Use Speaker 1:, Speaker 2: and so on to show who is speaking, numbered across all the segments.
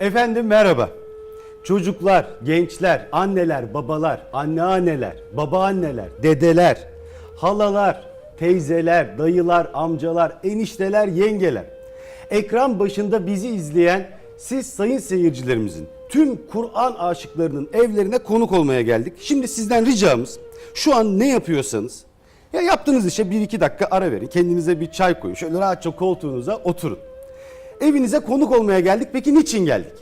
Speaker 1: Efendim merhaba. Çocuklar, gençler, anneler, babalar, anneanneler, babaanneler, dedeler, halalar, teyzeler, dayılar, amcalar, enişteler, yengeler. Ekran başında bizi izleyen siz sayın seyircilerimizin tüm Kur'an aşıklarının evlerine konuk olmaya geldik. Şimdi sizden ricamız şu an ne yapıyorsanız ya yaptığınız işe 1-2 dakika ara verin. Kendinize bir çay koyun. Şöyle rahatça koltuğunuza oturun. Evinize konuk olmaya geldik. Peki niçin geldik?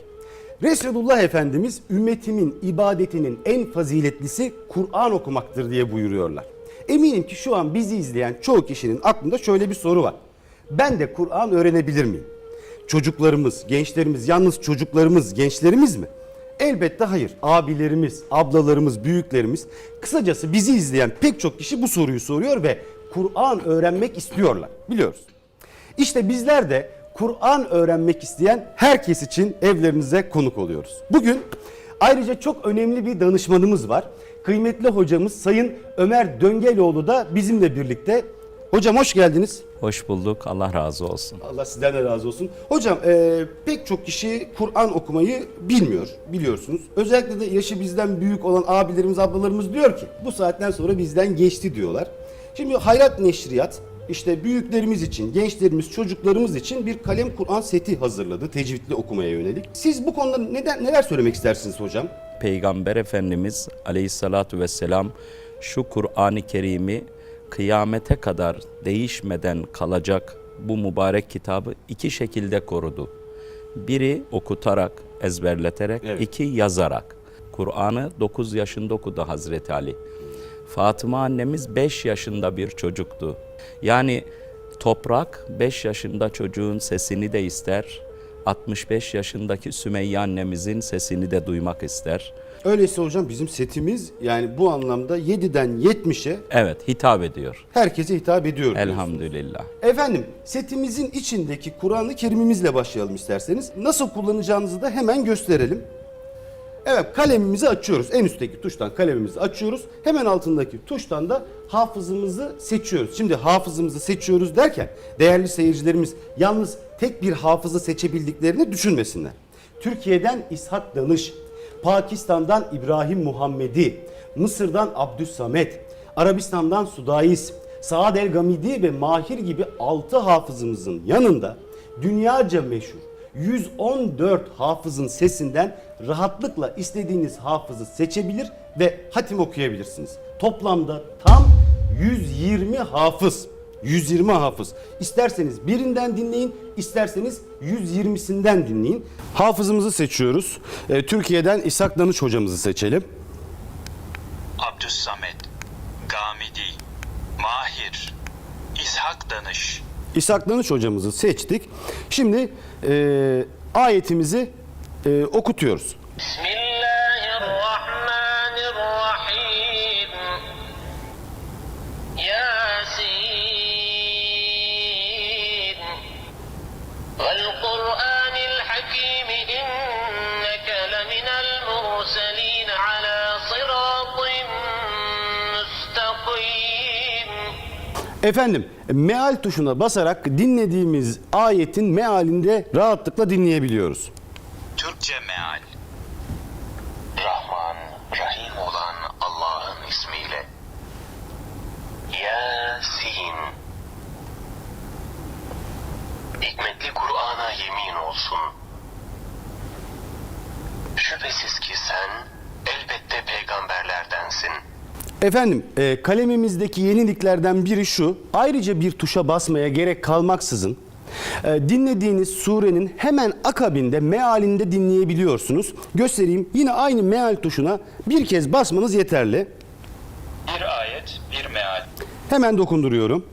Speaker 1: Resulullah Efendimiz ümmetimin ibadetinin en faziletlisi Kur'an okumaktır diye buyuruyorlar. Eminim ki şu an bizi izleyen çoğu kişinin aklında şöyle bir soru var. Ben de Kur'an öğrenebilir miyim? Çocuklarımız, gençlerimiz, yalnız çocuklarımız, gençlerimiz mi? Elbette hayır. Abilerimiz, ablalarımız, büyüklerimiz, kısacası bizi izleyen pek çok kişi bu soruyu soruyor ve Kur'an öğrenmek istiyorlar. Biliyoruz. İşte bizler de Kur'an öğrenmek isteyen herkes için evlerinize konuk oluyoruz. Bugün ayrıca çok önemli bir danışmanımız var. Kıymetli hocamız Sayın Ömer Döngeloğlu da bizimle birlikte. Hocam hoş geldiniz.
Speaker 2: Hoş bulduk. Allah razı olsun.
Speaker 1: Allah sizden de razı olsun. Hocam e, pek çok kişi Kur'an okumayı bilmiyor biliyorsunuz. Özellikle de yaşı bizden büyük olan abilerimiz ablalarımız diyor ki bu saatten sonra bizden geçti diyorlar. Şimdi Hayrat Neşriyat işte büyüklerimiz için, gençlerimiz, çocuklarımız için bir kalem Kur'an seti hazırladı tecvidli okumaya yönelik. Siz bu konuda neden neler söylemek istersiniz hocam?
Speaker 2: Peygamber Efendimiz aleyhissalatu vesselam şu Kur'an-ı Kerim'i kıyamete kadar değişmeden kalacak bu mübarek kitabı iki şekilde korudu. Biri okutarak, ezberleterek,
Speaker 1: Evet.
Speaker 2: iki yazarak. Kur'an'ı 9 yaşında okudu Hazreti Ali. Fatıma annemiz 5 yaşında bir çocuktu. Yani toprak 5 yaşında çocuğun sesini de ister. 65 yaşındaki Sümeyye annemizin sesini de duymak ister.
Speaker 1: Öyleyse hocam bizim setimiz yani bu anlamda 7'den 70'e
Speaker 2: Evet, hitap ediyor.
Speaker 1: herkese hitap ediyor.
Speaker 2: Elhamdülillah.
Speaker 1: Efendim setimizin içindeki Kur'an-ı Kerim'imizle başlayalım isterseniz. Nasıl kullanacağınızı da hemen gösterelim. Evet kalemimizi açıyoruz. En üstteki tuştan kalemimizi açıyoruz. Hemen altındaki tuştan da hafızımızı seçiyoruz. Şimdi hafızımızı seçiyoruz derken değerli seyircilerimiz yalnız tek bir hafızı seçebildiklerini düşünmesinler. Türkiye'den İshak Danış, Pakistan'dan İbrahim Muhammedi, Mısır'dan Abdüssamet, Arabistan'dan Sudais, Saad El Gamidi ve Mahir gibi 6 hafızımızın yanında dünyaca meşhur 114 hafızın sesinden rahatlıkla istediğiniz hafızı seçebilir ve hatim okuyabilirsiniz. Toplamda tam 120 hafız. 120 hafız. İsterseniz birinden dinleyin, isterseniz 120'sinden dinleyin. Hafızımızı seçiyoruz. Ee, Türkiye'den İshak Danış hocamızı seçelim.
Speaker 3: Abdüssamet, Gamidi, Mahir, İshak Danış,
Speaker 1: İshak Danış hocamızı seçtik. Şimdi e, ayetimizi e, okutuyoruz.
Speaker 4: Bismillahirrahmanirrahim. Yasin. Vel Kur'anil Hakim inneke leminel murselin ala sıratin müstakim.
Speaker 1: Efendim meal tuşuna basarak dinlediğimiz ayetin mealinde rahatlıkla dinleyebiliyoruz.
Speaker 3: Türkçe meal. Rahman, Rahim olan Allah'ın ismiyle. Yasin. Hikmetli Kur'an'a yemin olsun. Şüphesiz ki sen elbette peygamberlerdensin.
Speaker 1: Efendim e, kalemimizdeki yeniliklerden biri şu. Ayrıca bir tuşa basmaya gerek kalmaksızın e, dinlediğiniz surenin hemen akabinde mealinde dinleyebiliyorsunuz. Göstereyim. Yine aynı meal tuşuna bir kez basmanız yeterli.
Speaker 3: Bir ayet, bir meal.
Speaker 1: Hemen dokunduruyorum.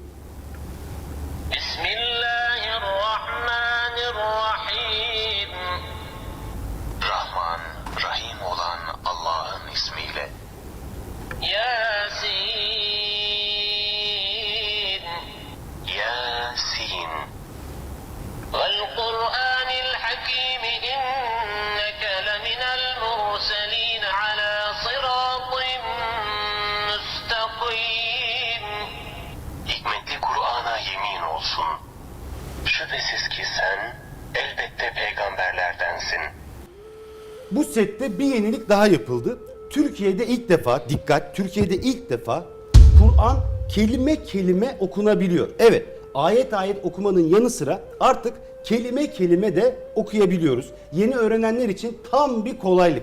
Speaker 1: Sette bir yenilik daha yapıldı. Türkiye'de ilk defa, dikkat, Türkiye'de ilk defa Kur'an kelime kelime okunabiliyor. Evet, ayet ayet okumanın yanı sıra artık kelime kelime de okuyabiliyoruz. Yeni öğrenenler için tam bir kolaylık.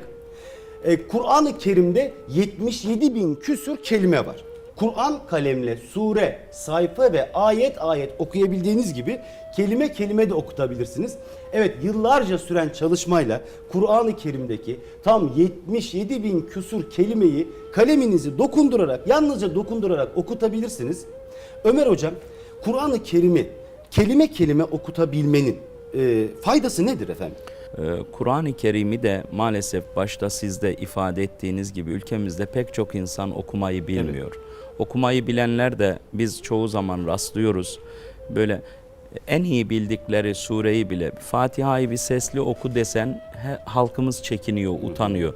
Speaker 1: E, Kur'an-ı Kerim'de 77 bin küsür kelime var. Kur'an kalemle sure, sayfa ve ayet ayet okuyabildiğiniz gibi kelime kelime de okutabilirsiniz. Evet yıllarca süren çalışmayla Kur'an-ı Kerim'deki tam 77 bin küsur kelimeyi kaleminizi dokundurarak, yalnızca dokundurarak okutabilirsiniz. Ömer Hocam, Kur'an-ı Kerim'i kelime kelime okutabilmenin e, faydası nedir efendim?
Speaker 2: Ee, Kur'an-ı Kerim'i de maalesef başta sizde ifade ettiğiniz gibi ülkemizde pek çok insan okumayı bilmiyor. Okumayı bilenler de biz çoğu zaman rastlıyoruz. Böyle en iyi bildikleri sureyi bile Fatiha'yı bir sesli oku desen he- halkımız çekiniyor, utanıyor.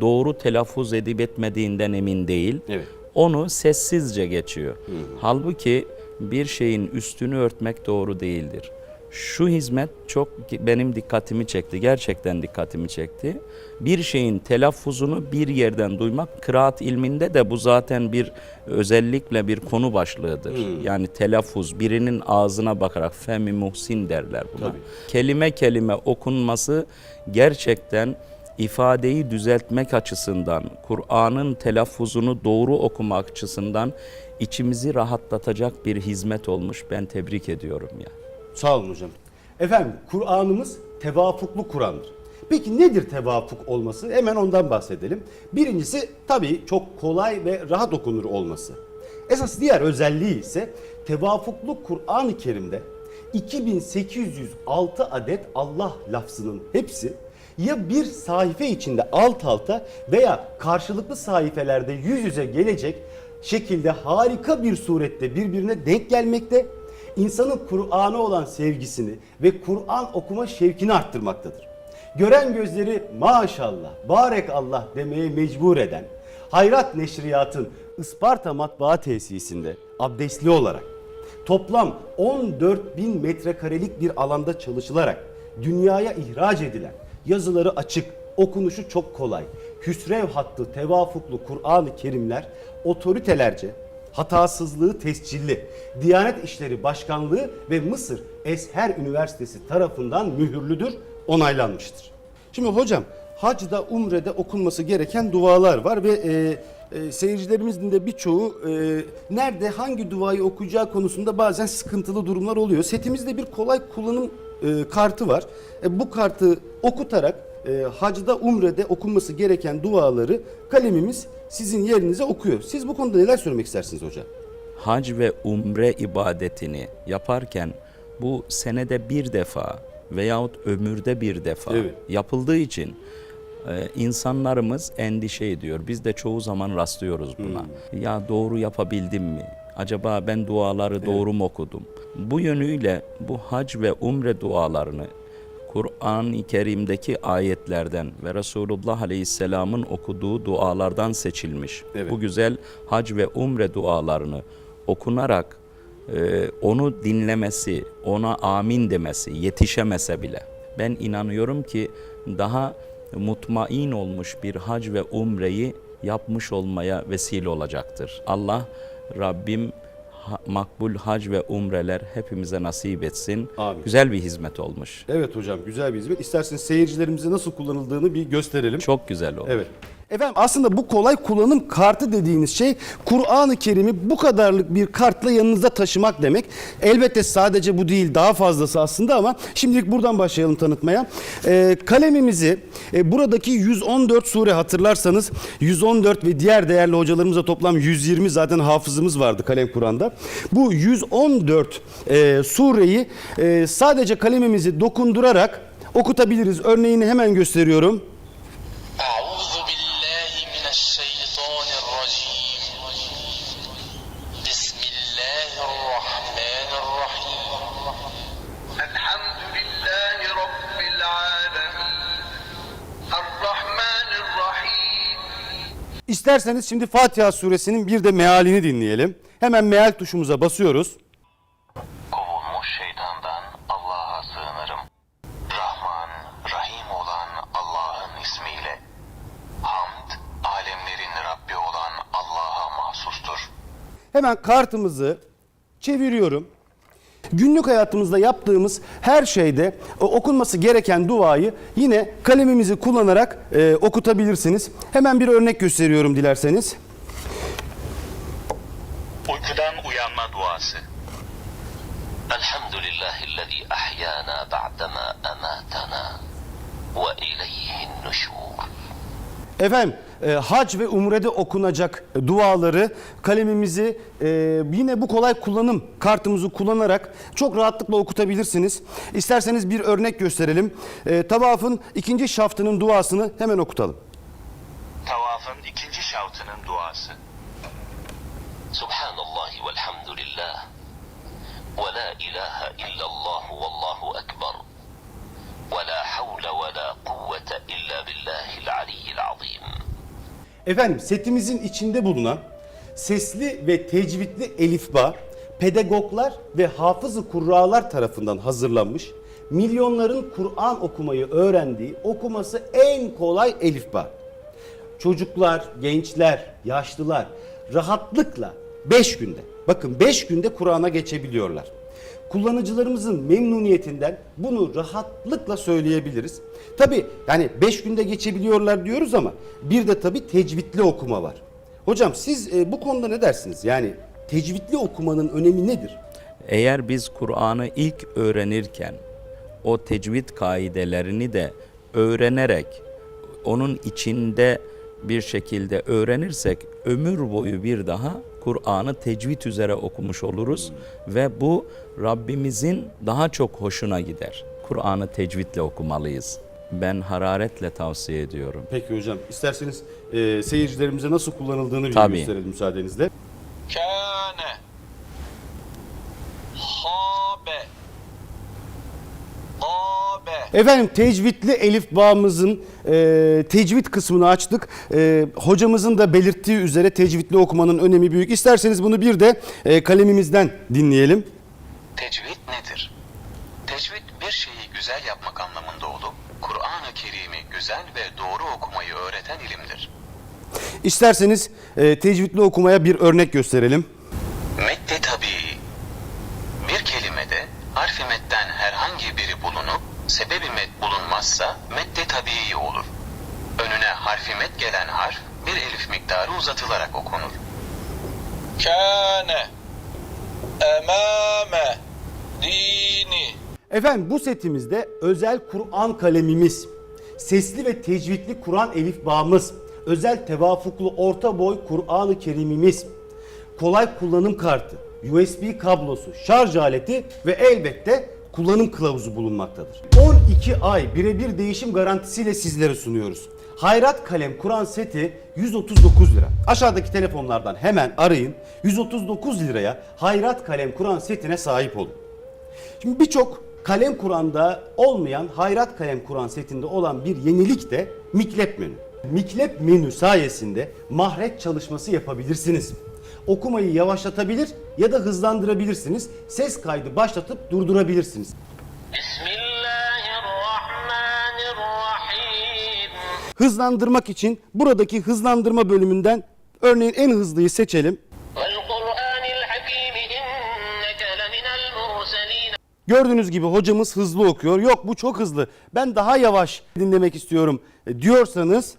Speaker 2: Doğru telaffuz edip etmediğinden emin değil.
Speaker 1: Evet.
Speaker 2: Onu sessizce geçiyor. Halbuki bir şeyin üstünü örtmek doğru değildir. Şu hizmet çok benim dikkatimi çekti. Gerçekten dikkatimi çekti. Bir şeyin telaffuzunu bir yerden duymak, kıraat ilminde de bu zaten bir özellikle bir konu başlığıdır. Yani telaffuz, birinin ağzına bakarak femi muhsin derler buna.
Speaker 1: Tabii.
Speaker 2: Kelime kelime okunması gerçekten ifadeyi düzeltmek açısından, Kur'an'ın telaffuzunu doğru okumak açısından içimizi rahatlatacak bir hizmet olmuş. Ben tebrik ediyorum ya.
Speaker 1: Sağ olun hocam. Efendim Kur'an'ımız tevafuklu Kur'an'dır. Peki nedir tevafuk olması? Hemen ondan bahsedelim. Birincisi tabii çok kolay ve rahat okunur olması. Esas diğer özelliği ise tevafuklu Kur'an-ı Kerim'de 2806 adet Allah lafzının hepsi ya bir sayfa içinde alt alta veya karşılıklı sayfelerde yüz yüze gelecek şekilde harika bir surette birbirine denk gelmekte insanın Kur'an'a olan sevgisini ve Kur'an okuma şevkini arttırmaktadır. Gören gözleri maşallah, barek Allah demeye mecbur eden Hayrat Neşriyat'ın Isparta Matbaa Tesisinde abdestli olarak toplam 14 bin metrekarelik bir alanda çalışılarak dünyaya ihraç edilen yazıları açık, okunuşu çok kolay, hüsrev hattı tevafuklu Kur'an-ı Kerimler otoritelerce hatasızlığı tescilli, Diyanet İşleri Başkanlığı ve Mısır Esher Üniversitesi tarafından mühürlüdür, onaylanmıştır. Şimdi hocam hacda, umrede okunması gereken dualar var ve e, e, seyircilerimizin de birçoğu e, nerede hangi duayı okuyacağı konusunda bazen sıkıntılı durumlar oluyor. Setimizde bir kolay kullanım e, kartı var. E, bu kartı okutarak e, hacda, umrede okunması gereken duaları kalemimiz sizin yerinize okuyor. Siz bu konuda neler söylemek istersiniz hocam?
Speaker 2: Hac ve umre ibadetini yaparken bu senede bir defa veyahut ömürde bir defa
Speaker 1: Evet.
Speaker 2: yapıldığı için e, insanlarımız endişe ediyor. Biz de çoğu zaman rastlıyoruz buna. Ya doğru yapabildim mi? Acaba ben duaları doğru mu okudum? Bu yönüyle bu hac ve umre dualarını Kur'an-ı Kerim'deki ayetlerden ve Resulullah Aleyhisselam'ın okuduğu dualardan seçilmiş.
Speaker 1: Evet.
Speaker 2: Bu güzel hac ve umre dualarını okunarak e, onu dinlemesi, ona amin demesi, yetişemese bile. Ben inanıyorum ki daha mutmain olmuş bir hac ve umreyi yapmış olmaya vesile olacaktır. Allah Rabbim ha- makbul hac ve umreler hepimize nasip etsin.
Speaker 1: Amin.
Speaker 2: Güzel bir hizmet olmuş.
Speaker 1: Evet hocam güzel bir hizmet. İsterseniz seyircilerimize nasıl kullanıldığını bir gösterelim.
Speaker 2: Çok güzel oldu.
Speaker 1: Evet. Efendim aslında bu kolay kullanım kartı dediğiniz şey Kur'an-ı Kerim'i bu kadarlık bir kartla yanınızda taşımak demek. Elbette sadece bu değil daha fazlası aslında ama şimdilik buradan başlayalım tanıtmaya. Ee, kalemimizi e, buradaki 114 sure hatırlarsanız 114 ve diğer değerli hocalarımızla toplam 120 zaten hafızımız vardı kalem Kur'an'da. Bu 114 e, sureyi e, sadece kalemimizi dokundurarak okutabiliriz. Örneğini hemen gösteriyorum. İsterseniz şimdi Fatiha suresinin bir de mealini dinleyelim. Hemen meal tuşumuza basıyoruz.
Speaker 3: Kovulmuş şeytandan Allah'a sığınırım. Rahman, Rahim olan Allah'ın ismiyle. Hamd, alemlerin Rabbi olan Allah'a mahsustur.
Speaker 1: Hemen kartımızı çeviriyorum. Günlük hayatımızda yaptığımız her şeyde e, okunması gereken duayı yine kalemimizi kullanarak e, okutabilirsiniz. Hemen bir örnek gösteriyorum dilerseniz.
Speaker 3: Uykudan uyanma duası.
Speaker 5: Elhamdülillahillezî ahyana ba'dema ematana ve ileyhin nuşur.
Speaker 1: Efendim e, hac ve umrede okunacak duaları kalemimizi e, yine bu kolay kullanım kartımızı kullanarak çok rahatlıkla okutabilirsiniz. İsterseniz bir örnek gösterelim. E, tavafın ikinci şaftının duasını hemen okutalım.
Speaker 3: Tavafın ikinci şavtının duası.
Speaker 5: Subhanallahi velhamdülillah ve la ilahe illallah vallahu ekber ve la havle ve la kuvvete illa billahil aliyyil azim.
Speaker 1: Efendim setimizin içinde bulunan sesli ve tecvidli elifba pedagoglar ve hafızı kurralar tarafından hazırlanmış milyonların Kur'an okumayı öğrendiği okuması en kolay elifba. Çocuklar, gençler, yaşlılar rahatlıkla 5 günde bakın 5 günde Kur'an'a geçebiliyorlar. Kullanıcılarımızın memnuniyetinden bunu rahatlıkla söyleyebiliriz. Tabi yani 5 günde geçebiliyorlar diyoruz ama bir de tabi tecvidli okuma var. Hocam siz e, bu konuda ne dersiniz? Yani tecvidli okumanın önemi nedir?
Speaker 2: Eğer biz Kur'an'ı ilk öğrenirken o tecvid kaidelerini de öğrenerek onun içinde bir şekilde öğrenirsek ömür boyu bir daha Kur'an'ı tecvid üzere okumuş oluruz ve bu Rabbimizin daha çok hoşuna gider. Kur'an'ı tecvidle okumalıyız. Ben hararetle tavsiye ediyorum.
Speaker 1: Peki hocam isterseniz e, seyircilerimize nasıl kullanıldığını bir
Speaker 2: Tabii.
Speaker 1: gösterelim müsaadenizle.
Speaker 4: Kâne Habe
Speaker 1: Efendim tecvidli elif bağımızın e, tecvid kısmını açtık. E, hocamızın da belirttiği üzere tecvidli okumanın önemi büyük. İsterseniz bunu bir de e, kalemimizden dinleyelim.
Speaker 6: Tecvid nedir? Tecvid bir şeyi güzel yapmak anlamında olup, Kur'an-ı Kerim'i güzel ve doğru okumayı öğreten ilimdir.
Speaker 1: İsterseniz e, tecvidli okumaya bir örnek gösterelim.
Speaker 6: Medde tabii. Bir kelimede harfi medden herhangi biri bulunup, sebebi met bulunmazsa met de tabii olur. Önüne harfi met gelen harf bir elif miktarı uzatılarak okunur.
Speaker 4: Kâne emâme dini
Speaker 1: Efendim bu setimizde özel Kur'an kalemimiz, sesli ve tecvitli Kur'an elif bağımız, özel tevafuklu orta boy Kur'an-ı Kerimimiz, kolay kullanım kartı, USB kablosu, şarj aleti ve elbette kullanım kılavuzu bulunmaktadır. 12 ay birebir değişim garantisiyle sizlere sunuyoruz. Hayrat Kalem Kur'an seti 139 lira. Aşağıdaki telefonlardan hemen arayın. 139 liraya Hayrat Kalem Kur'an setine sahip olun. Şimdi birçok kalem Kur'an'da olmayan Hayrat Kalem Kur'an setinde olan bir yenilik de miklep menü. Miklep menü sayesinde mahreç çalışması yapabilirsiniz okumayı yavaşlatabilir ya da hızlandırabilirsiniz. Ses kaydı başlatıp durdurabilirsiniz. Hızlandırmak için buradaki hızlandırma bölümünden örneğin en hızlıyı seçelim. Gördüğünüz gibi hocamız hızlı okuyor. Yok bu çok hızlı. Ben daha yavaş dinlemek istiyorum e, diyorsanız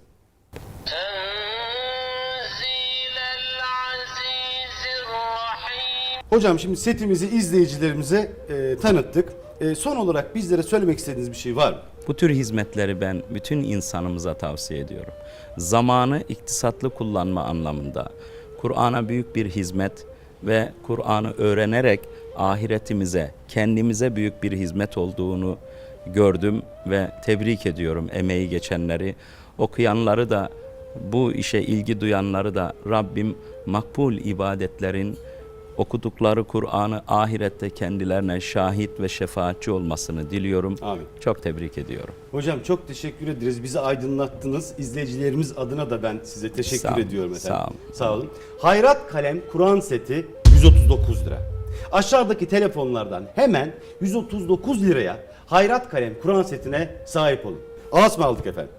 Speaker 1: Hocam şimdi setimizi izleyicilerimize e, tanıttık. E, son olarak bizlere söylemek istediğiniz bir şey var mı?
Speaker 2: Bu tür hizmetleri ben bütün insanımıza tavsiye ediyorum. Zamanı iktisatlı kullanma anlamında Kur'an'a büyük bir hizmet ve Kur'an'ı öğrenerek ahiretimize, kendimize büyük bir hizmet olduğunu gördüm ve tebrik ediyorum emeği geçenleri. Okuyanları da bu işe ilgi duyanları da Rabbim makbul ibadetlerin okudukları Kur'an'ı ahirette kendilerine şahit ve şefaatçi olmasını diliyorum.
Speaker 1: Amin.
Speaker 2: Çok tebrik ediyorum.
Speaker 1: Hocam çok teşekkür ederiz. Bizi aydınlattınız. İzleyicilerimiz adına da ben size teşekkür
Speaker 2: Sağ olun,
Speaker 1: ediyorum efendim.
Speaker 2: sağ olun.
Speaker 1: Sağ olun. Hayrat Kalem Kur'an seti 139 lira. Aşağıdaki telefonlardan hemen 139 liraya Hayrat Kalem Kur'an setine sahip olun. Ağız mı aldık efendim?